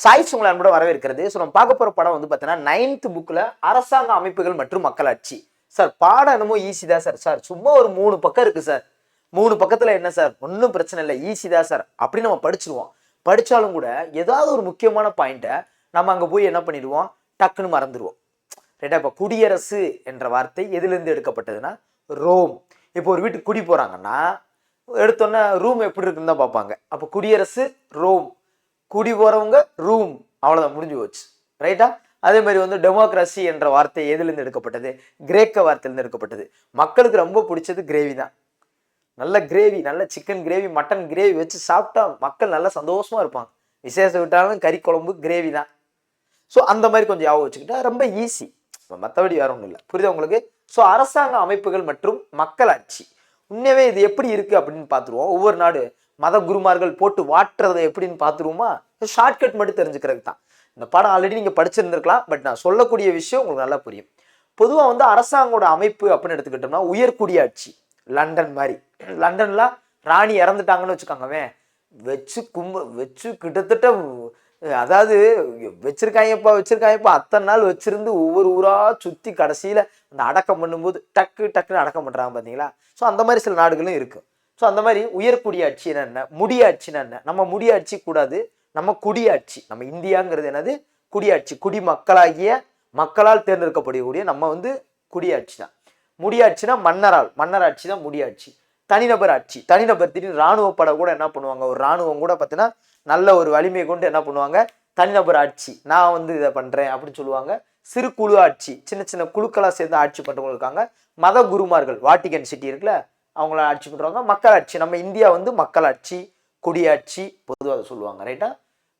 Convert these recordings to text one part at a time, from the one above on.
Choice உங்களை அன்போட வரவேற்கிறது. ஸோ நம்ம பார்க்க போகிற படம் வந்து பார்த்தீங்கன்னா நைன்த் புக்கில் அரசாங்க அமைப்புகள் மற்றும் மக்களாட்சி சார் பாடம் என்னமோ ஈஸி தான் சார் சார் சும்மா ஒரு மூணு பக்கம் இருக்குது சார் மூணு பக்கத்தில் என்ன சார் ஒன்றும் பிரச்சனை இல்லை. ஈஸி தான் சார் அப்படின்னு நம்ம படிச்சிருவோம். படித்தாலும் கூட ஏதாவது ஒரு முக்கியமான பாயிண்ட்டை நம்ம அங்கே போய் என்ன பண்ணிடுவோம்? டக்குன்னு மறந்துடுவோம். ரைட்டா இப்போ குடியரசு என்ற வார்த்தை எதுலேருந்து எடுக்கப்பட்டதுன்னா ரோம். இப்போ ஒரு வீட்டுக்கு குடி போகிறாங்கன்னா எடுத்தோன்னே ரூம் எப்படி இருக்குன்னு தான் பார்ப்பாங்க. அப்போ குடியரசு ரோம். குடி போகிறவங்க ரூம் அவ்வளோதான் முடிஞ்சு போச்சு. ரைட்டா அதே மாதிரி வந்து டெமோக்ரஸி என்ற வார்த்தை எதுலேருந்து எடுக்கப்பட்டது? கிரேக்க வார்த்தையிலேருந்து எடுக்கப்பட்டது. மக்களுக்கு ரொம்ப பிடிச்சது கிரேவி தான். நல்ல கிரேவி நல்ல சிக்கன் கிரேவி மட்டன் கிரேவி வச்சு சாப்பிட்டா மக்கள் நல்லா சந்தோஷமா இருப்பாங்க. விசேஷம் விட்டாலும் கறி குழம்பு கிரேவி தான். ஸோ அந்த மாதிரி கொஞ்சம் ஞாபகம் வச்சுக்கிட்டா ரொம்ப ஈஸி மற்றபடி வேற ஒன்றும் இல்லை. புரியுது உங்களுக்கு? ஸோ அரசாங்க அமைப்புகள் மற்றும் மக்களாட்சி. உண்மையாகவே இது எப்படி இருக்குது அப்படின்னு பார்த்துருவோம். ஒவ்வொரு நாடு மத குருமார்கள் போட்டு வாட்டுறதை எப்படின்னு பார்த்துருவோமா? ஷார்ட்கட் மட்டும் தெரிஞ்சுக்கிறதுக்கு தான். இந்த பாடம் ஆல்ரெடி நீங்கள் படிச்சிருந்துருக்கலாம் பட் நான் சொல்லக்கூடிய விஷயம் உங்களுக்கு நல்லா புரியும். பொதுவாக வந்து அரசாங்கோட அமைப்பு அப்படின்னு எடுத்துக்கிட்டோம்னா உயர்குடியாட்சி லண்டன் மாதிரி. லண்டனில் ராணி இறந்துட்டாங்கன்னு வச்சுக்கோங்கவே வச்சு கும்ப வச்சு கிட்டத்தட்ட அதாவது வச்சிருக்காங்கப்பா வச்சிருக்காங்கப்பா. அத்தனை நாள் வச்சிருந்து ஒவ்வொரு ஊராக சுற்றி கடைசியில் அந்த அடக்கம் பண்ணும்போது டக்கு டக்குன்னு அடக்கம் பண்ணுறாங்க பார்த்தீங்களா ஸோ அந்த மாதிரி சில நாடுகளும் இருக்குது ஸோ அந்த மாதிரி உயர்குடி உயர்குடியாட்சின்னா என்ன முடியாட்சின்னா என்ன நம்ம முடியாட்சி கூடாது. நம்ம குடியாட்சி நம்ம இந்தியாங்கிறது என்னது? குடியாட்சி குடிமக்களாகிய மக்களால் தேர்ந்தெடுக்கப்படக்கூடிய நம்ம வந்து குடியாட்சி தான். முடியாட்சினா மன்னரால். மன்னராட்சி தான் முடியாட்சி தனிநபர் ஆட்சி. தனிநபர் திடீர்னு ராணுவ படம் கூட என்ன பண்ணுவாங்க? ஒரு ராணுவம் கூட பார்த்தீங்கன்னா நல்ல ஒரு வலிமை கொண்டு என்ன பண்ணுவாங்க? தனிநபர் ஆட்சி. நான் வந்து இதை பண்றேன் அப்படின்னு சொல்லுவாங்க. சிறு குழு ஆட்சி. சின்ன சின்ன குழுக்களாக சேர்ந்து ஆட்சி பண்றவங்க இருக்காங்க. மத குருமார்கள். வாட்டிகன் சிட்டி இருக்குல்ல? அவங்கள ஆட்சி பண்றவங்க மக்களாட்சி நம்ம இந்தியா வந்து மக்களாட்சி குடியாட்சி பொதுவாக அதை சொல்லுவாங்க ரைட்டா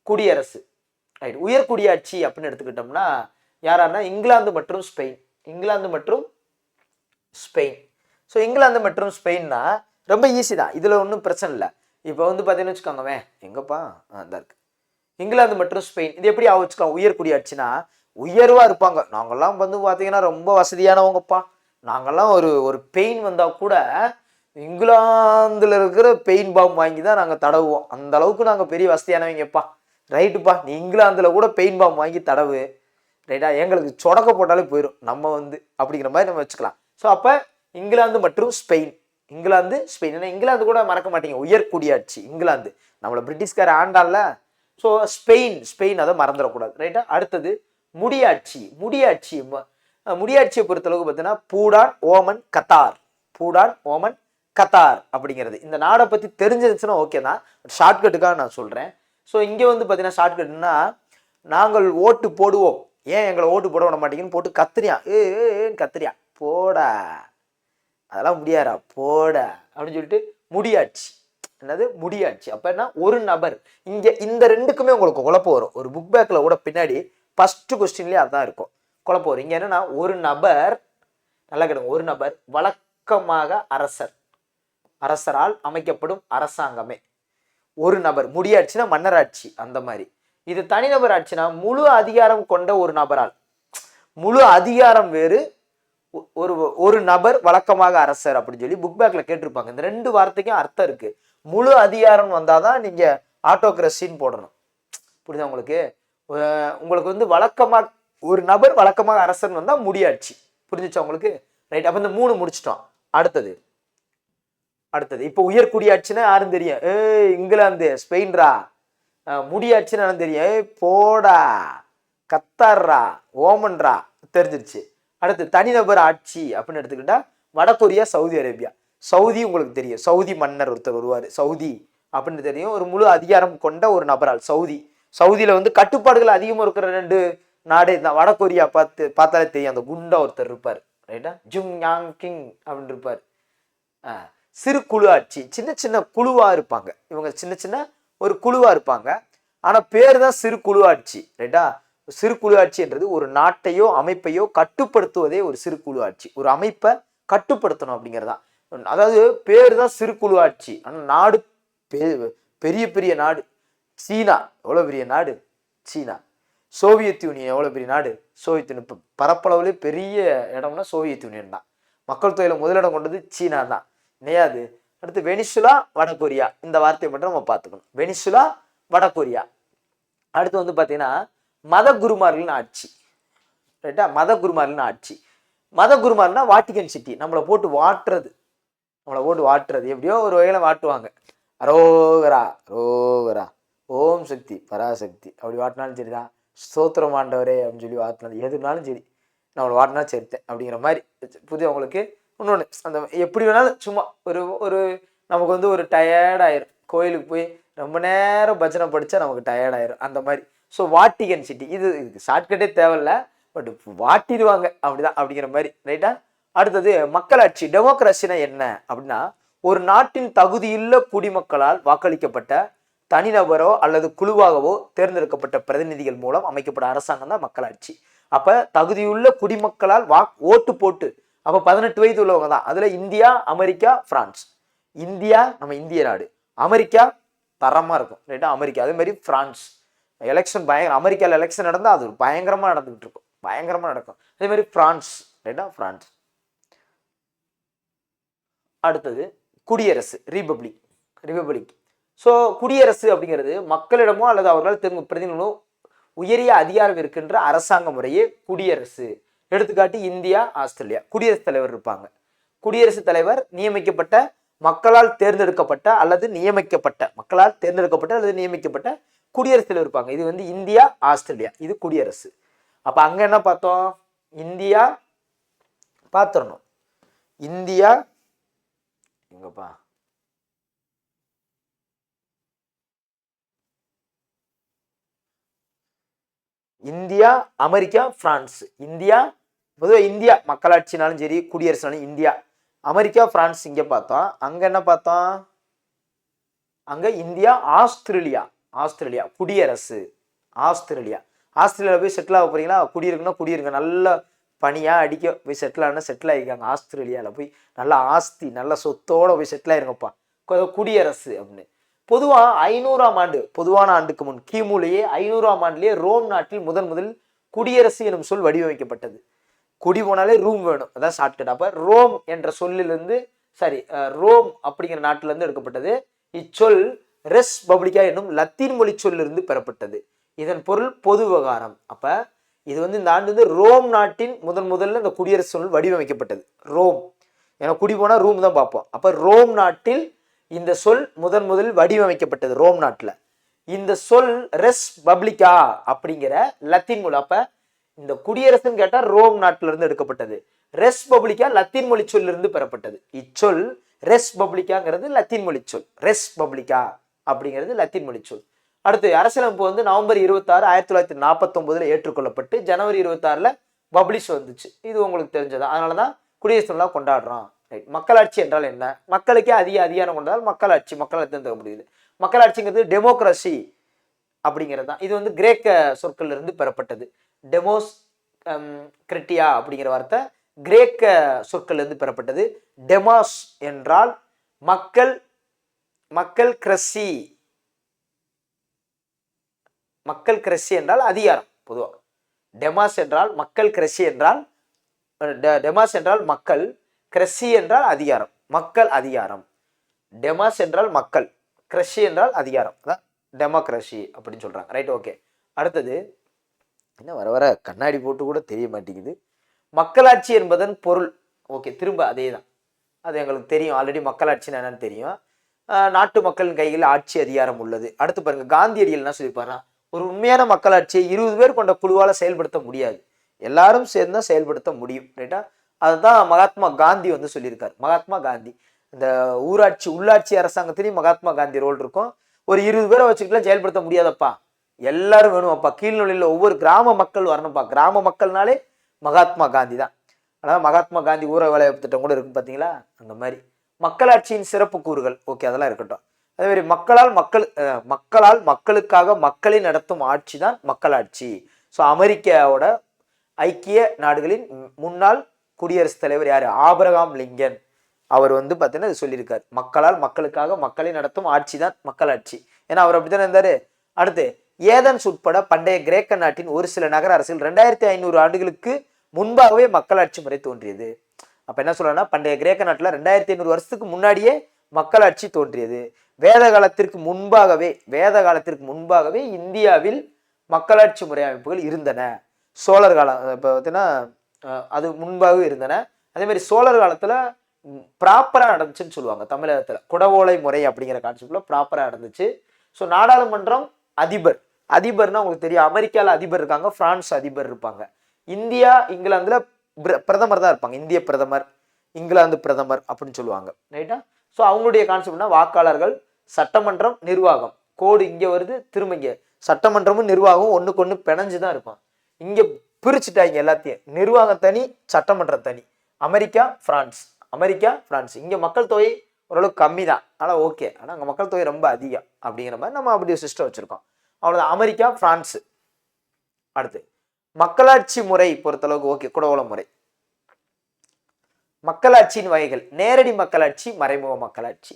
குடியரசு ரைட் உயர் குடியாட்சி அப்படின்னு எடுத்துக்கிட்டோம்னா யாராருன்னா இங்கிலாந்து மற்றும் ஸ்பெயின். இங்கிலாந்து மற்றும் ஸ்பெயின். ஸோ இங்கிலாந்து மற்றும் ஸ்பெயின்னா ரொம்ப ஈஸி தான். இதில் ஒன்றும் பிரச்சனை இல்லை. இப்போ வந்து பார்த்தீங்கன்னு வச்சுக்கோங்கவே எங்கப்பா? அந்த இருக்கு. இங்கிலாந்து மற்றும் ஸ்பெயின் இது எப்படி ஆவச்சுக்கலாம் உயர் குடியாட்சினா உயர்வாக இருப்பாங்க. நாங்கள்லாம் வந்து பார்த்தீங்கன்னா ரொம்ப வசதியானவங்கப்பா. நாங்கள்லாம் ஒரு ஒரு பெயின் வந்தால் கூட இங்கிலாந்தில் இருக்கிற பெயின் பாம் வாங்கி தான் நாங்கள் தடவுவோம். அந்த அளவுக்கு நாங்கள் பெரிய வசதியானவங்கப்பா. ரைட்டுப்பா நீ இங்கிலாந்தில் கூட பெயின் பாம் வாங்கி தடவு. ரைட்டா எங்களுக்கு சொடக்க போட்டாலே போயிடும் நம்ம வந்து அப்படிங்கிற மாதிரி நம்ம வச்சுக்கலாம். ஸோ அப்போ இங்கிலாந்து மற்றும் ஸ்பெயின். இங்கிலாந்து ஸ்பெயின். ஏன்னா இங்கிலாந்து கூட மறக்க மாட்டீங்க. உயர் குடியாட்சி இங்கிலாந்து. நம்மளை பிரிட்டிஷ்கார ஆண்டால ஸோ ஸ்பெயின் ஸ்பெயின் அதை மறந்துடக்கூடாது. ரைட்டா அடுத்தது முடியாட்சி. முடியாட்சி ம- முடியாட்சியை பொறுத்தளவுக்கு பார்த்தீங்கன்னா Bhutan Oman Qatar. Bhutan Oman Qatar அப்படிங்கிறது. இந்த நாடை பற்றி தெரிஞ்சிருச்சுன்னா ஓகே தான். ஷார்ட்கட்டுக்காக நான் சொல்கிறேன் ஸோ இங்கே வந்து பார்த்தீங்கன்னா ஷார்ட்கட்னா நாங்கள் ஓட்டு போடுவோம். ஏன் எங்களை ஓட்டு போட விட மாட்டேங்கன்னு போட்டு கத்துறியா? ஏ ஏன்னு கத்துறியா? போடா. அதெல்லாம் முடியாரா போட. அப்படின்னு சொல்லிட்டு முடியாச்சு. என்னது? முடியாச்சு. அப்போ என்ன? ஒரு நபர். இங்கே இந்த ரெண்டுக்குமே உங்களுக்கு குழப்பம் வரும். ஒரு புக் பேக்கில் கூட பின்னாடி ஃபஸ்ட்டு கொஸ்டின்லேயே அதான் இருக்கும். குழப்பம் வரும். இங்கே என்னன்னா ஒரு நபர் நல்லா கேளுங்க ஒரு நபர் வழக்கமாக அரசர். அரசரால் அமைக்கப்படும் அரசாங்கமே. ஒரு நபர் முடியாட்சினா மன்னராட்சி அந்த மாதிரி. இது தனிநபர் ஆட்சினா முழு அதிகாரம் கொண்ட ஒரு நபரால். முழு அதிகாரம் வேறு ஒ- ஒரு ஒரு நபர் வழக்கமாக அரசர் அப்படின்னு சொல்லி புக் பேக்ல கேட்டிருப்பாங்க. இந்த ரெண்டு வார்த்தைக்கும் அர்த்தம் இருக்கு. முழு அதிகாரம் வந்தாதான் நீங்க ஆட்டோகிரசின்னு போடணும். புரியுதா உங்களுக்கு? உங்களுக்கு வந்து வழக்கமாக ஒரு நபர் வழக்கமாக அரசன் வந்தா முடியாட்சி. புரிஞ்சுச்சா உங்களுக்கு? ரைட் அப்ப இந்த மூணு முடிச்சிட்டோம். அடுத்தது. அடுத்தது. இப்போ உயர் குடியாட்சின்னா யாரும் தெரியும்? ஏய் இங்கிலாந்து ஸ்பெயின்ரா? அஹ் முடியாட்சின்னு யாரும் தெரியும்? ஏய் போடா. கத்தார்ரா? ஓமன்ரா? தெரிஞ்சிருச்சு. அடுத்து தனிநபர் ஆட்சி அப்படின்னு எடுத்துக்கிட்டா வடகொரியா சவுதி அரேபியா. சவுதி உங்களுக்கு தெரியும். சவுதி மன்னர் ஒருத்தர் வருவார். சவுதி அப்படின்னு தெரியும். ஒரு முழு அதிகாரம் கொண்ட ஒரு நபரால் சவுதி. சவுதியில் வந்து கட்டுப்பாடுகள் அதிகமாக இருக்கிற ரெண்டு நாடு தான். வடகொரியா பார்த்து பார்த்தாலே தெரியும். அந்த குண்டா ஒருத்தர் இருப்பார். ரைட்டா ஜிம் யாங் கிங் அப்படின்னு இருப்பார். ஆ, சிறு குழு ஆட்சி சின்ன சின்ன குழுவாக இருப்பாங்க. இவங்க சின்ன சின்ன ஒரு குழுவாக இருப்பாங்க. ஆனால் பேர் தான் சிறு குழு ஆட்சி ரைட்டா? சிறு குழு ஆட்சின்றது ஒரு நாட்டையோ அமைப்பையோ கட்டுப்படுத்துவதே ஒரு சிறு குழு ஆட்சி. ஒரு அமைப்பை கட்டுப்படுத்தணும் அப்படிங்கிறதான். அதாவது பேர் தான் சிறு குழு ஆட்சி. ஆனால் நாடு பெ- பெரிய பெரிய நாடு. சீனா எவ்வளோ பெரிய நாடு? சீனா. சோவியத் யூனியன் எவ்வளோ பெரிய நாடு? Soviet Union. இப்போ பரப்பளவுலே பெரிய இடம்னா சோவியத் யூனியன் தான். மக்கள் தொகையில் முதலிடம் கொண்டது சீனா தான். இல்லையாது அடுத்து வெனிசுலா வடகொரியா. இந்த வார்த்தையை மட்டும் நம்ம பார்த்துக்கணும். வெனிசுலா வடகொரியா. அடுத்து வந்து பார்த்தீங்கன்னா மத குருமார்களின் ஆட்சி. ரைட்டா மத குருமார்களின் ஆட்சி. மத குருமார்னா வாட்டிகன் சிட்டி. நம்மளை போட்டு வாட்டுறது. நம்மளை போட்டு வாட்டுறது. எப்படியோ ஒரு வகையில் வாட்டுவாங்க. அரோகரா ரோகரா ஓம் சக்தி பராசக்தி. அப்படி வாட்டினாலும் சரிதான். ஸ்தோத்திரம் ஆண்டவரே அப்படின்னு சொல்லி வாட்டினாலும் எதுனாலும் சரி. நம்மளை வாட்டினா சரித்தேன் அப்படிங்கிற மாதிரி. புதிய உங்களுக்கு இன்னொன்று அந்த எப்படி வேணாலும் சும்மா ஒரு ஒரு நமக்கு வந்து ஒரு டயர்டாயிரும் கோயிலுக்கு போய் ரொம்ப நேரம் பஜனை படித்தா நமக்கு டயர்டாயிரும் அந்த மாதிரி. ஸோ வாட்டிகன் சிட்டி இது இதுக்கு ஷார்ட்கட்டே தேவையில்ல. பட் வாட்டிடுவாங்க. அப்படிதான் அப்படிங்கிற மாதிரி. ரைட்டா அடுத்தது மக்களாட்சி டெமோக்ரஸினா என்ன? அப்படின்னா ஒரு நாட்டின் தகுதியுள்ள குடிமக்களால் வாக்களிக்கப்பட்ட தனிநபரோ அல்லது குழுவாகவோ தேர்ந்தெடுக்கப்பட்ட பிரதிநிதிகள் மூலம் அமைக்கப்பட்ட அரசாங்கம் தான் மக்களாட்சி. அப்போ தகுதியுள்ள குடிமக்களால் வா ஓட்டு போட்டு அப்போ பதினெட்டு வயது உள்ளவங்க தான். அதில் இந்தியா அமெரிக்கா ஃப்ரான்ஸ் இந்தியா நம்ம இந்திய நாடு. அமெரிக்கா தரமாக இருக்கும். ரைட்டா? அமெரிக்கா. அதே மாதிரி ஃப்ரான்ஸ் எலெக்ஷன் பயங்கர அமெரிக்காவில் எலெக்ஷன் நடந்தால் அது பயங்கரமாக நடந்துகிட்டு இருக்கும். பயங்கரமாக நடக்கும். அதே மாதிரி ஃப்ரான்ஸ் ரைட்டா? ஃப்ரான்ஸ் அடுத்தது குடியரசு ரிபப்ளிக் ரிபப்ளிக் ஸோ குடியரசு அப்படிங்கிறது மக்களிடமோ அல்லது அவர்களால் தெரிந்து பிரதிநிதிகளோ உயரிய அதிகாரம் இருக்கின்ற அரசாங்க முறையே குடியரசு. எடுத்துக்காட்டு இந்தியா ஆஸ்திரேலியா. குடியரசுத் தலைவர் இருப்பாங்க. குடியரசுத் தலைவர் நியமிக்கப்பட்ட மக்களால் தேர்ந்தெடுக்கப்பட்ட அல்லது நியமிக்கப்பட்ட மக்களால் தேர்ந்தெடுக்கப்பட்ட அல்லது நியமிக்கப்பட்ட குடியரசுத் தலைவர் இருப்பாங்க. இது வந்து இந்தியா ஆஸ்திரேலியா. இது குடியரசு. அப்போ அங்கே என்ன பார்த்தோம்? இந்தியா பார்த்துடணும். இந்தியா எங்கப்பா? India America France. இந்தியா பொதுவாக இந்தியா மக்களாட்சினாலும் சரி குடியரசுனாலும் இந்தியா அமெரிக்கா பிரான்ஸ் இங்கே பார்த்தோம். அங்கே என்ன பார்த்தோம்? அங்கே இந்தியா ஆஸ்திரேலியா ஆஸ்திரேலியா குடியரசு ஆஸ்திரேலியா. ஆஸ்திரேலியா போய் செட்டில் ஆக போகிறீங்களா குடியிருக்குன்னா குடியிருங்க. நல்ல பனியாக அடிக்க போய் செட்டில் ஆனா செட்டில் ஆகிருக்காங்க ஆஸ்திரேலியாவில் போய் நல்ல ஆஸ்தி நல்ல சொத்தோடு போய் செட்டில் ஆயிருங்கப்பா. குடியரசு அப்படின்னு. பொதுவாக ஐநூறாம் ஆண்டு பொதுவான ஆண்டுக்கு முன் கிமுலேயே ஐநூறாம் ஆண்டுலேயே ரோம் நாட்டில் முதன் முதல் குடியரசு எனும் சொல் வடிவமைக்கப்பட்டது. குடி போனாலே ரூம் வேணும். அதான் ஷார்ட்கட் அப்போ ரோம் என்ற சொல்லிலிருந்து சாரி ரோம் அப்படிங்கிற நாட்டிலிருந்து எடுக்கப்பட்டது. இச்சொல் ரெஸ் பப்ளிகா என்னும் லத்தீன் மொழி சொல்லிருந்து பெறப்பட்டது. இதன் பொருள் பொது விவகாரம். அப்போ இது வந்து இந்த ஆண்டு வந்து ரோம் நாட்டின் முதன் முதல்ல இந்த குடியரசு சொல் வடிவமைக்கப்பட்டது. ரோம். ஏன்னா குடி போனால் ரூம் தான் பார்ப்போம். அப்போ ரோம் நாட்டில் இந்த சொல் முதன் முதலில் வடிவமைக்கப்பட்டது ரோம் நாட்டில். இந்த சொல் ரெஸ் பப்ளிகா அப்படிங்கிற லத்தீன் மொழி. அப்போ இந்த குடியரசுன்னு கேட்டா ரோம் நாட்டில இருந்து எடுக்கப்பட்டது. ரெஸ் பப்ளிக்கா லத்தீன் மொழி சொல்லிருந்து பெறப்பட்டது. இச்சொல் ரெஸ் பப்ளிக்காங்கிறது லத்தீன் மொழி சொல். ரெஸ் பப்ளிக்கா அப்படிங்கிறது லத்தீன் மொழி சொல். அடுத்து அரசியலமைப்பு வந்து நவம்பர் இருபத்தாறு ஆயிரத்தி தொள்ளாயிரத்தி நாற்பத்தொன்பதுல ஏற்றுக்கொள்ளப்பட்டு ஜனவரி இருபத்தாறுல பப்ளிஷ் வந்துச்சு. இது உங்களுக்கு தெரிஞ்சது. அதனால தான் குடியரசு நாளா கொண்டாடுறோம் ரைட் மக்களாட்சி என்றால் என்ன? மக்களுக்கே அதிக அதிகாரம் கொண்டால் மக்களாட்சி மக்களாட்சி தேர்ந்தெடுக்க முடியுது? மக்களாட்சிங்கிறது டெமோக்ரஸி அப்படிங்கிறது தான். இது வந்து கிரேக்க சொற்கள்ல இருந்து பெறப்பட்டது. டெமோஸ் கிரிட்டியா அப்படிங்கிற வார்த்தை கிரேக்க சொற்கள்லேருந்து பெறப்பட்டது. டெமாஸ் என்றால் மக்கள் மக்கள் கிரசி. மக்கள் கிரசி என்றால் அதிகாரம் பொதுவாக டெமாஸ் என்றால் மக்கள் கிரசி என்றால் டெ- டெமாஸ் என்றால் மக்கள் கிரசி என்றால் அதிகாரம் மக்கள் அதிகாரம். டெமாஸ் என்றால் மக்கள் கிரஷி என்றால் அதிகாரம். அதான் டெமோக்ரஸி அப்படின்னு சொல்கிறாங்க ரைட் ஓகே. அடுத்தது என்ன வர வர கண்ணாடி போட்டு கூட தெரிய மாட்டேங்குது. மக்களாட்சி என்பதன் பொருள். ஓகே திரும்ப அதே தான் அது எங்களுக்கு தெரியும். ஆல்ரெடி மக்களாட்சின்னு என்னன்னு தெரியும். நாட்டு மக்களின் கையில் ஆட்சி அதிகாரம் உள்ளது. அடுத்து பாருங்க காந்தியடிகள் என்ன சொல்லியிருப்பாருன்னா ஒரு உண்மையான மக்களாட்சியை இருபது பேர் கொண்ட குழுவால் செயல்படுத்த முடியாது. எல்லாரும் சேர்ந்து தான் செயல்படுத்த முடியும் ரைட்டா அதுதான் மகாத்மா காந்தி வந்து சொல்லியிருக்காரு. மகாத்மா காந்தி. இந்த ஊராட்சி உள்ளாட்சி அரசாங்கத்திலையும் மகாத்மா காந்தி ரோல் இருக்கும். ஒரு இருபது பேரை வச்சுக்கிட்டுலாம் செயல்படுத்த முடியாதப்பா. எல்லாரும் வேணுமாப்பா கீழ்நிலையில் ஒவ்வொரு கிராம மக்கள் வரணும்ப்பா. கிராம மக்கள்னாலே மகாத்மா காந்தி தான். அதாவது மகாத்மா காந்தி ஊரக வேலை திட்டம் கூட இருக்கு பார்த்தீங்களா அந்த மாதிரி. மக்களாட்சியின் சிறப்பு கூறுகள். ஓகே அதெல்லாம் இருக்கட்டும். அதே மாதிரி மக்களால் மக்கள் மக்களால் மக்களுக்காக மக்களை நடத்தும் ஆட்சி தான் மக்களாட்சி. ஸோ அமெரிக்காவோட ஐக்கிய நாடுகளின் முன்னாள் குடியரசுத் தலைவர் யார்? Abraham Lincoln. அவர் வந்து பார்த்தீங்கன்னா இது சொல்லியிருக்காரு. மக்களால் மக்களுக்காக மக்களை நடத்தும் ஆட்சி தான் மக்களாட்சி. ஏன்னா அவர் அப்படித்தானே இருந்தார்? அடுத்து ஏதன்ஸ் உட்பட பண்டைய கிரேக்க நாட்டின் ஒரு சில நகர அரசுகள் ரெண்டாயிரத்தி ஐநூறு ஆண்டுகளுக்கு முன்பாகவே மக்களாட்சி முறை தோன்றியது. அப்போ என்ன சொல்றேன்னா பண்டைய கிரேக்க நாட்டில் ரெண்டாயிரத்தி ஐநூறு வருஷத்துக்கு முன்னாடியே மக்களாட்சி தோன்றியது. வேத காலத்திற்கு முன்பாகவே வேத காலத்திற்கு முன்பாகவே இந்தியாவில் மக்களாட்சி முறை அமைப்புகள் இருந்தன. சோழர் காலம் இப்போ பார்த்தீங்கன்னா அது முன்பாகவே இருந்தன. அதே மாதிரி சோழர் காலத்தில் ப்ராப்பராக நடந்துச்சுன்னு சொல்லுவாங்க தமிழகத்தில். குடவோலை முறை அப்படிங்கிற கான்செப்டில் ப்ராப்பராக நடந்துச்சு. ஸோ நாடாளுமன்றம் அதிபர் அதிபர்னா உங்களுக்கு தெரியும். அமெரிக்காவில் அதிபர் இருக்காங்க பிரான்ஸ் அதிபர் இருப்பாங்க. இந்தியா இங்கிலாந்துல பிர- பிரதமர் தான் இருப்பாங்க. இந்திய பிரதமர் இங்கிலாந்து பிரதமர் அப்படின்னு சொல்லுவாங்க. ரைட்டா ஸோ அவங்களுடைய கான்செப்ட்னா வாக்காளர்கள் சட்டமன்றம் நிர்வாகம். கோடு இங்கே வருது திரும்ப இங்கே. சட்டமன்றமும் நிர்வாகமும் ஒன்றுக்கு ஒன்று பிணைஞ்சு தான் இருப்பான் இங்கே பிரிச்சுட்டாங்க எல்லாத்தையும். நிர்வாகம் தனி சட்டமன்றம் தனி. America France. America France. இங்கே மக்கள் தொகை ஓரளவுக்கு கம்மி தான் ஆனால் ஓகே ஆனால் அங்கே மக்கள் தொகை ரொம்ப அதிகம் அப்படிங்கிற மாதிரி நம்ம அப்படி ஒரு சிஸ்டம் வச்சுருக்கோம். அவ்வளோதான் அமெரிக்கா பிரான்ஸு அடுத்து மக்களாட்சி முறை பொறுத்தளவுக்கு ஓகே குடவோல முறை. மக்களாட்சியின் வகைகள் நேரடி மக்களாட்சி மறைமுக மக்களாட்சி.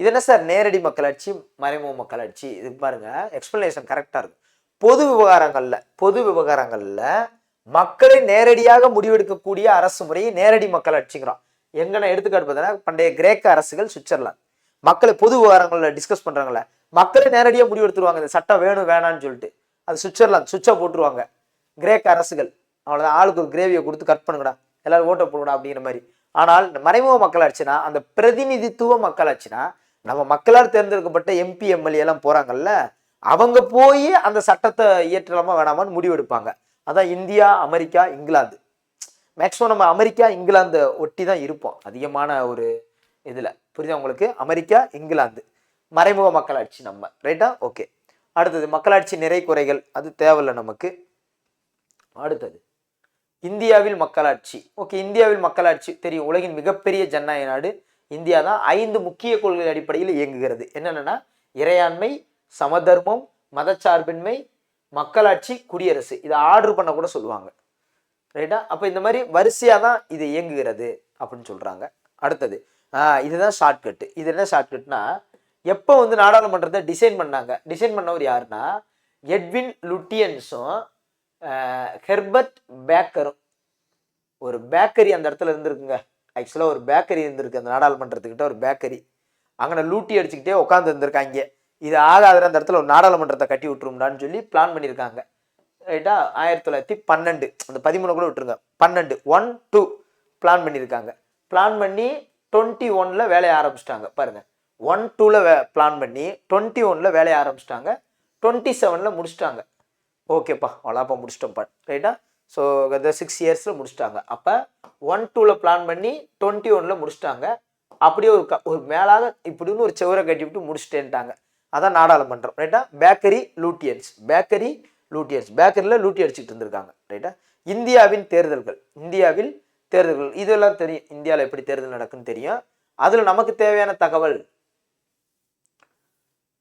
இது என்ன சார்? நேரடி மக்களாட்சி மறைமுக மக்களாட்சி. இது பாருங்க எக்ஸ்பிளனேஷன் கரெக்டாக இருக்கும். பொது விவகாரங்களில் பொது விவகாரங்களில் மக்களை நேரடியாக முடிவெடுக்கக்கூடிய அரசு முறையை நேரடி மக்களாட்சிங்கிறோம். எங்கன்னா எடுத்துக்காட்டு பார்த்தீங்கன்னா பண்டைய கிரேக்க அரசுகள் சுவிட்சர்லாந்து. மக்களை பொது விவகாரங்களில் டிஸ்கஸ் பண்ணுறாங்களே மக்களே நேரடியாக முடிவெடுத்துருவாங்க இந்த சட்டம் வேணும் வேணான்னு சொல்லிட்டு. அது சுவிட்சர்லாந்து சுவிட்சை போட்டுருவாங்க. கிரேக் அரசுகள். அவ்வளோதான் ஆளுக்கு ஒரு கிரேவியை கொடுத்து கட் பண்ணுங்கடா. எல்லாரும் ஓட்டை போடுங்கடா அப்படிங்கிற மாதிரி. ஆனால் இந்த மறைமுக மக்களாச்சுன்னா அந்த பிரதிநிதித்துவ மக்களாச்சுன்னா நம்ம மக்களால் தேர்ந்தெடுக்கப்பட்ட எம்பி எம்எல்ஏ எல்லாம் போகிறாங்கல்ல அவங்க போய் அந்த சட்டத்தை இயற்றலாமா வேணாமான்னு முடிவெடுப்பாங்க அதான் இந்தியா அமெரிக்கா இங்கிலாந்து. மேக்ஸிமம் நம்ம அமெரிக்கா இங்கிலாந்து ஒட்டி தான் இருப்போம். அதிகமான ஒரு இதில். புரியுதா உங்களுக்கு? America England. மறைமுக மக்களாட்சி நம்ம. ரைட்டா ஓகே அடுத்தது மக்களாட்சி நிறை குறைகள். அது தேவையில்லை நமக்கு. அடுத்தது இந்தியாவில் மக்களாட்சி. ஓகே இந்தியாவில் மக்களாட்சி தெரியும். உலகின் மிகப்பெரிய ஜனநாயக நாடு இந்தியா தான். ஐந்து முக்கிய கொள்கை அடிப்படையில் இயங்குகிறது. என்னென்னா இறையாண்மை சமதர்மம் மதச்சார்பின்மை மக்களாட்சி குடியரசு. இதை ஆர்டர் பண்ண கூட சொல்லுவாங்க. ரைட்டா அப்போ இந்த மாதிரி வரிசையாக தான் இது இயங்குகிறது அப்படின்னு சொல்கிறாங்க அடுத்தது இதுதான் ஷார்ட்கட் இது என்ன ஷார்ட்கட்னா எப்போ வந்து நாடாளுமன்றத்தை டிசைன் பண்ணாங்க? டிசைன் பண்ணவர் யாருன்னா எட்வின் லுட்டியன்ஸும் ஹெர்பர்ட் பேக்கரும் ஒரு பேக்கரி அந்த இடத்துல இருந்திருக்குங்க. ஆக்சுவலாக ஒரு பேக்கரி இருந்திருக்கு அந்த நாடாளுமன்றத்துக்கிட்ட ஒரு பேக்கரி அங்கே லூட்டி அடிச்சுக்கிட்டே உட்காந்து இருந்திருக்காங்க இது ஆகாத அந்த இடத்துல ஒரு நாடாளுமன்றத்தை கட்டி விட்டுரும்டான்னு சொல்லி பிளான் பண்ணியிருக்காங்க ரைட்டா ஆயிரத்தி தொள்ளாயிரத்தி பன்னெண்டு. அந்த பதிமூணு கூட விட்டுருங்க. பன்னெண்டு. ஒன் டூ பிளான் பண்ணியிருக்காங்க பிளான் பண்ணி டுவெண்ட்டி ஒனில் வேலையை ஆரம்பிச்சிட்டாங்க. பாருங்கள் ஒன் டூவில் வே பிளான் பண்ணி டுவெண்ட்டி ஒனில் வேலையை ஆரம்பிச்சிட்டாங்க. டுவெண்ட்டி செவனில் முடிச்சிட்டாங்க. ஓகேப்பா அவ்வளோப்பா முடிச்சிட்டோம்ப்பா ரைட்டா ஸோ இந்த சிக்ஸ் இயர்ஸில் முடிச்சிட்டாங்க. அப்போ ஒன் டூவில் பிளான் பண்ணி டுவெண்ட்டி ஒனில் முடிச்சிட்டாங்க. அப்படியே ஒரு க ஒரு மேலாக இப்படின்னு ஒரு செவரை கட்டிவிட்டு முடிச்சிட்டேன்ட்டாங்க. அதான் நாடாளுமன்றம். ரைட்டா பேக்கரி லூட்டியன்ஸ் பேக்கரி லூட்டியன்ஸ் பேக்கரியில் லூட்டி அடிச்சுட்டு இருந்திருக்காங்க. ரைட்டா இந்தியாவின் தேர்தல்கள். இந்தியாவில் தேர்தல்கள். இதெல்லாம் தெரியும். இந்தியாவில் எப்படி தேர்தல் நடக்குன்னு தெரியும். அதில் நமக்கு தேவையான தகவல்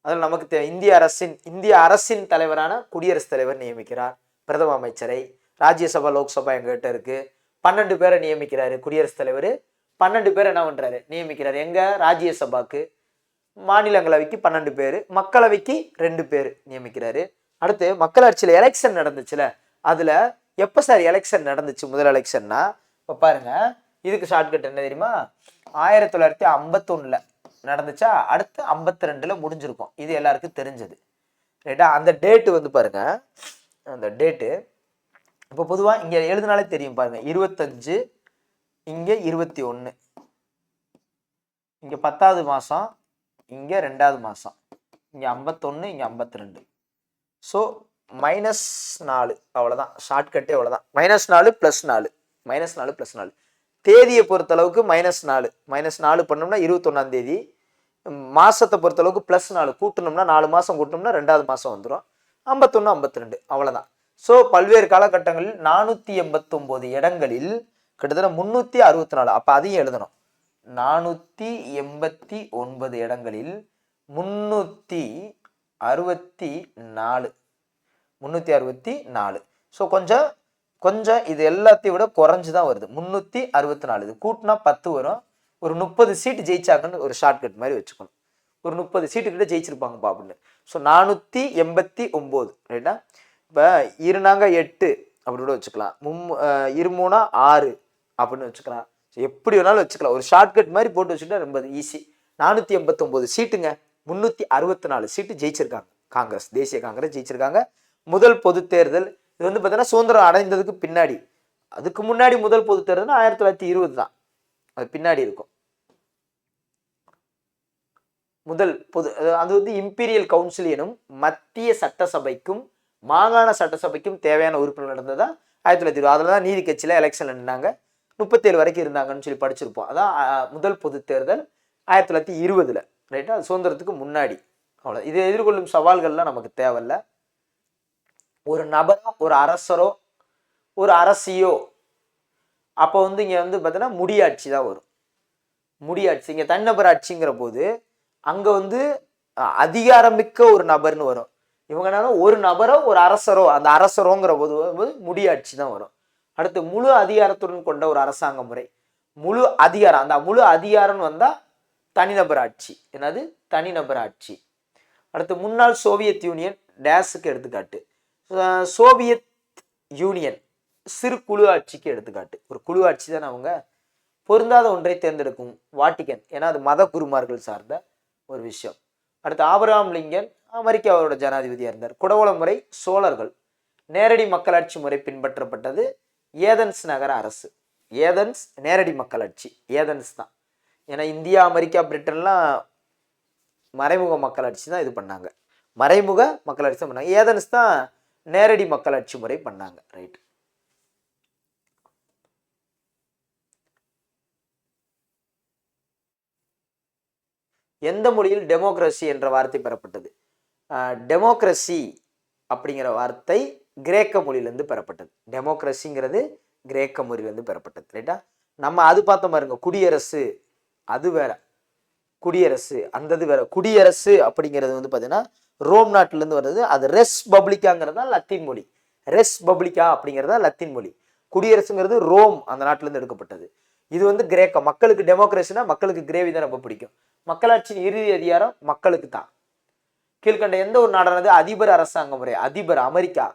அதில் நமக்கு இந்திய அரசின் இந்திய அரசின் தலைவரான குடியரசுத் தலைவர் நியமிக்கிறார். பிரதம அமைச்சரை ராஜ்யசபா லோக்சபா எங்ககிட்ட இருக்கு. பன்னெண்டு பேரை நியமிக்கிறாரு குடியரசுத் தலைவர். பன்னெண்டு பேர் என்ன பண்றாரு? நியமிக்கிறார். எங்க? ராஜ்யசபாக்கு. மாநிலங்களவைக்கு பன்னெண்டு பேர் மக்களவைக்கு ரெண்டு பேர் நியமிக்கிறாரு. அடுத்து மக்களாட்சியில் எலெக்ஷன் நடந்துச்சுல அதுல எப்போ சார் எலெக்ஷன் நடந்துச்சு முதல் எலெக்ஷன்னா இப்போ பாருங்க இதுக்கு ஷார்ட்கட் என்ன தெரியுமா? ஆயிரத்தி தொள்ளாயிரத்தி ஐம்பத்தொன்னுல. நடந்துச்சா? அடுத்து ஐம்பத்தி ரெண்டில் முடிஞ்சிருக்கும். இது எல்லாருக்கும் தெரிஞ்சது. ரைட்டா? அந்த டேட்டு வந்து பாருங்க. அந்த டேட்டு. இப்போ பொதுவாக இங்கே எழுதினாலே தெரியும் பாருங்க. இருபத்தஞ்சு இங்கே இருபத்தி ஒன்று இங்கே பத்தாவது மாதம் இங்கே ரெண்டாவது மாதம் இங்கே ஐம்பத்தொன்று இங்கே ஐம்பத்தி ரெண்டு ஸோ மைனஸ் நாலு அவ்வளோதான் ஷார்ட்கட்டே அவ்வளோதான் மைனஸ் நாலு ப்ளஸ் நாலு. மைனஸ் நாலு ப்ளஸ் நாலு. தேதியை பொறுத்தளவுக்கு மைனஸ் நாலு. மைனஸ் நாலு பண்ணோம்னா இருபத்தொன்னாம் தேதி. மாதத்தை பொறுத்தளவுக்கு ப்ளஸ் நாலு. கூட்டணும்னா நாலு மாதம் கூட்டணும்னா ரெண்டாவது மாதம் வந்துடும் ஐம்பத்தொன்று ஐம்பத்தி ரெண்டு அவ்வளோதான் ஸோ பல்வேறு காலகட்டங்களில் நானூற்றி எண்பத்தொம்போது இடங்களில் கிட்டத்தட்ட முந்நூற்றி அறுபத்தி நாலு அப்போ அதையும் எழுதணும். நானூற்றி எண்பத்தி ஒன்பது இடங்களில் முந்நூற்றி அறுபத்தி நாலு. முந்நூற்றி அறுபத்தி நாலு. ஸோ கொஞ்சம் கொஞ்சம் இது எல்லாத்தையும் விட குறைஞ்சு தான் வருது. முந்நூற்றி அறுபத்தி நாலு. இது கூட்டினா பத்து வரும். ஒரு முப்பது சீட்டு ஜெயிச்சாங்கன்னு ஒரு ஷார்ட்கட் மாதிரி வச்சுக்கணும். ஒரு முப்பது சீட்டு கிட்ட ஜெயிச்சிருப்பாங்கப்பா அப்படின்னு. ஸோ நானூற்றி எண்பத்தி ஒம்பது. ரைட்டா இப்போ இருநாங்க எட்டு அப்படி கூட வச்சுக்கலாம். மும் இருமூணா ஆறு அப்படின்னு வச்சுக்கலாம். ஸோ எப்படி வேணாலும் வச்சுக்கலாம். ஒரு ஷார்ட்கட் மாதிரி போட்டு வச்சுட்டா ரொம்ப ஈஸி நானூற்றி எண்பத்தொம்போது சீட்டுங்க முந்நூற்றி அறுபத்தி நாலு சீட்டு ஜெயிச்சிருக்காங்க. காங்கிரஸ் தேசிய காங்கிரஸ் ஜெயிச்சிருக்காங்க. முதல் பொது தேர்தல் இது வந்து பார்த்தீங்கன்னா சுதந்திரம் அடைந்ததுக்கு பின்னாடி. அதுக்கு முன்னாடி முதல் பொது தேர்தல் ஆயிரத்தி தொள்ளாயிரத்தி இருபது தான். அது பின்னாடி இருக்கும். முதல் பொது அது- வந்து இம்பீரியல் கவுன்சில் எனும் மத்திய சட்டசபைக்கும் மாகாண சட்டசபைக்கும் தேவையான உறுப்பினர் நடந்ததா? ஆயிரத்தி தொள்ளாயிரத்தி இருபது. அதில் தான் நீதி கட்சியில் எலெக்ஷன் நின்னாங்க. முப்பத்தேழு வரைக்கும் இருந்தாங்கன்னு சொல்லி படிச்சிருப்போம். அதான் முதல் பொது தேர்தல் ஆயிரத்தி தொள்ளாயிரத்தி இருபதில். ரைட்டா அது சுதந்திரத்துக்கு முன்னாடி. அவ்வளோ இதை எதிர்கொள்ளும் சவால்கள்லாம் நமக்கு தேவையில்ல. ஒரு நபரோ ஒரு அரசரோ ஒரு அரசியோ அப்போ வந்து இங்கே வந்து பார்த்தீங்கன்னா முடியாட்சி தான் வரும். முடியாட்சி இங்கே தனிநபர் ஆட்சிங்கிற போது அங்கே வந்து அதிகாரமிக்க ஒரு நபர்னு வரும். இவங்க என்னன்னா ஒரு நபரோ ஒரு அரசரோ அந்த அரசரோங்கிற போது வந்து முடியாட்சி தான் வரும். அடுத்து முழு அதிகாரத்துடன் கொண்ட ஒரு அரசாங்க முறை. முழு அதிகாரம் அந்த முழு அதிகாரம்னு வந்தால் தனிநபர் ஆட்சி என்னது? தனிநபர் ஆட்சி அடுத்து முன்னாள் சோவியத் யூனியன் டேஸுக்கு எடுத்துக்காட்டு. சோவியத் யூனியன் சிறு குழு ஆட்சிக்கு எடுத்துக்காட்டு. ஒரு குழு ஆட்சி தான் அவங்க? பொருந்தாத ஒன்றை தேர்ந்தெடுக்கும் வாட்டிகன். ஏன்னா அது மத குருமார்கள் சார்ந்த ஒரு விஷயம். அடுத்து ஆபராம் லிங்கன் அமெரிக்காவோட ஜனாதிபதியாக இருந்தார். குடவள முறை சோழர்கள். நேரடி மக்களாட்சி முறை பின்பற்றப்பட்டது ஏதன்ஸ் நகர அரசு. ஏதன்ஸ் நேரடி மக்களாட்சி. ஏதன்ஸ் தான். ஏன்னா இந்தியா அமெரிக்கா பிரிட்டன்லாம் மறைமுக மக்களாட்சி தான் இது பண்ணாங்க. மறைமுக மக்களாட்சி தான் பண்ணாங்க. ஏதன்ஸ் தான் நேரடி மக்களாட்சி முறை பண்ணாங்க. ரைட் எந்த மொழியில் டெமோக்ரஸி என்ற வார்த்தை பெறப்பட்டது? டெமோக்ரஸி அப்படிங்கிற வார்த்தை கிரேக்க மொழியிலேருந்து பெறப்பட்டது. டெமோக்ரஸிங்கிறது கிரேக்க மொழியிலேருந்து பெறப்பட்டது. ரைட்டா நம்ம அது பார்த்தோம் பாருங்க குடியரசு அது வேற. குடியரசு அந்த இது வேற. குடியரசு அப்படிங்கிறது வந்து பார்த்தீங்கன்னா ரோம் நாட்டிலேருந்து வர்றது அது ரெஸ் பப்ளிக்காங்கிறது தான் லத்தீன் மொழி? ரெஸ் பப்ளிக்கா அப்படிங்கிறது தான் லத்தீன் மொழி. குடியரசுங்கிறது ரோம் அந்த நாட்டிலேருந்து எடுக்கப்பட்டது. இது வந்து கிரேக்க மக்களுக்கு டெமோக்ரஸினா மக்களுக்கு கிரேவி தான் ரொம்ப பிடிக்கும். மக்களாட்சியின் இறுதி அதிகாரம் மக்களுக்கு தான். கீழ்கண்ட எந்த ஒரு நாடானது? அதிபர் அரசாங்க முறை அதிபர் அமெரிக்கா.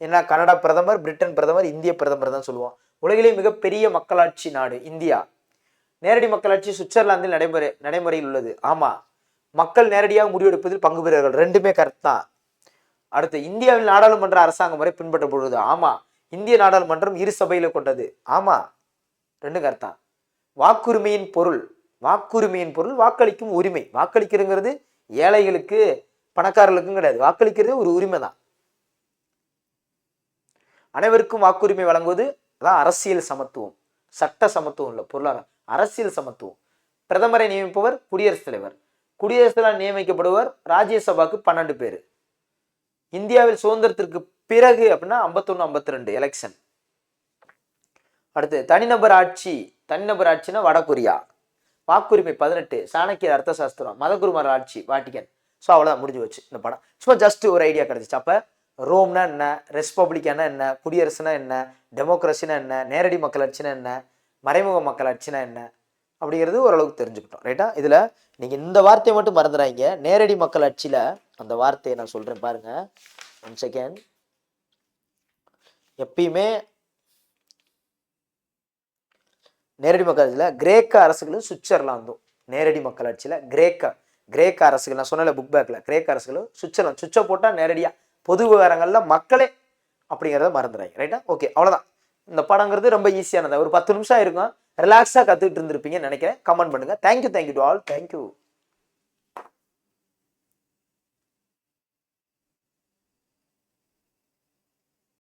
ஏன்னா கனடா பிரதமர் பிரிட்டன் பிரதமர் இந்திய பிரதமர் தான் சொல்லுவோம். உலகிலே மிகப்பெரிய மக்களாட்சி நாடு இந்தியா. நேரடி மக்களாட்சி சுவிட்சர்லாந்தில் நடைமுறை நடைமுறையில் உள்ளது. ஆமாம் மக்கள் நேரடியாக முடிவெடுப்பதில் பங்கு பெறுவார்கள். ரெண்டுமே கரெக்ட் தான். அடுத்து இந்தியாவில் நாடாளுமன்ற அரசாங்க முறை பின்பற்றப்படுவது ஆமா இந்திய நாடாளுமன்றம் இரு சபையில கொண்டது. ஆமா ரெண்டும் கரெக்ட் தான். வாக்குரிமையின் பொருள் வாக்குரிமையின் பொருள் வாக்களிக்கும் உரிமை. வாக்களிக்கிறதுங்கிறது ஏழைகளுக்கு பணக்காரர்களுக்கும் கிடையாது. வாக்களிக்கிறது ஒரு உரிமை தான். அனைவருக்கும் வாக்குரிமை வழங்குவது அதான் அரசியல் சமத்துவம். சட்ட சமத்துவம் இல்லை பொருளாதாரம். அரசியல் சமத்துவம். பிரதமரை நியமிப்பவர் குடியரசுத் தலைவர். குடியரசுலாம் நியமிக்கப்படுவர் ராஜ்யசபாக்கு பன்னெண்டு பேர். இந்தியாவில் சுதந்திரத்திற்கு பிறகு அப்படின்னா ஐம்பத்தொன்னு ஐம்பத்தி ரெண்டு எலெக்ஷன் அடுத்து தனிநபர் ஆட்சி தனிநபர் ஆட்சினா வடகொரியா. வாக்குரிமை பதினெட்டு சாணக்கியர் அர்த்த சாஸ்திரம் மதகுருமார் ஆட்சி வாட்டிகன். ஸோ அவ்வளோதான் முடிஞ்சு வச்சு இந்த படம். சும்மா ஜஸ்ட் ஒரு ஐடியா கிடைச்சிச்சு. அப்போ ரோம்னா என்ன? ரெஸ்பப்ளிக்கானா என்ன? குடியரசுனா என்ன? டெமோக்ரஸினா என்ன? நேரடி மக்களாட்சினா என்ன? மறைமுக மக்களாட்சினா என்ன? அப்படிங்கிறது ஓரளவுக்கு தெரிஞ்சுக்கிட்டோம். ரைட்டா இதில் நீங்கள் இந்த வார்த்தையை மட்டும் மறந்துடாங்க நேரடி மக்கள் ஆட்சியில் அந்த வார்த்தையை நான் சொல்கிறேன் பாருங்கள் ஒன் செகண்ட் எப்பயுமே நேரடி மக்களாட்சியில் கிரேக்க அரசுகளும் சுவிட்சர்லாந்தும். நேரடி மக்களாட்சியில் கிரேக்க கிரேக்க அரசுகள். நான் சொன்னல புக் பேக்கில் கிரேக்க அரசுகளும் சுவிட்சர்லாந்து. சுவிட்சை போட்டால் நேரடியாக பொது விவகாரங்களில் மக்களே அப்படிங்கிறத மறந்துடுறாங்க ரைட்டா ஓகே அவ்வளோதான் இந்த படங்கிறது ரொம்ப ஈஸியானது ஒரு பத்து நிமிஷம் இருக்கும் ரிலாக்ஸாக கற்றுக்கிட்டு இருந்திருப்பீங்கன்னு நினைக்கிறேன். கமெண்ட் பண்ணுங்கள் thank you thank you to all thank you